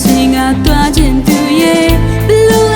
ချိန်ကတွားခြင်းသူရဲ့ဘလို့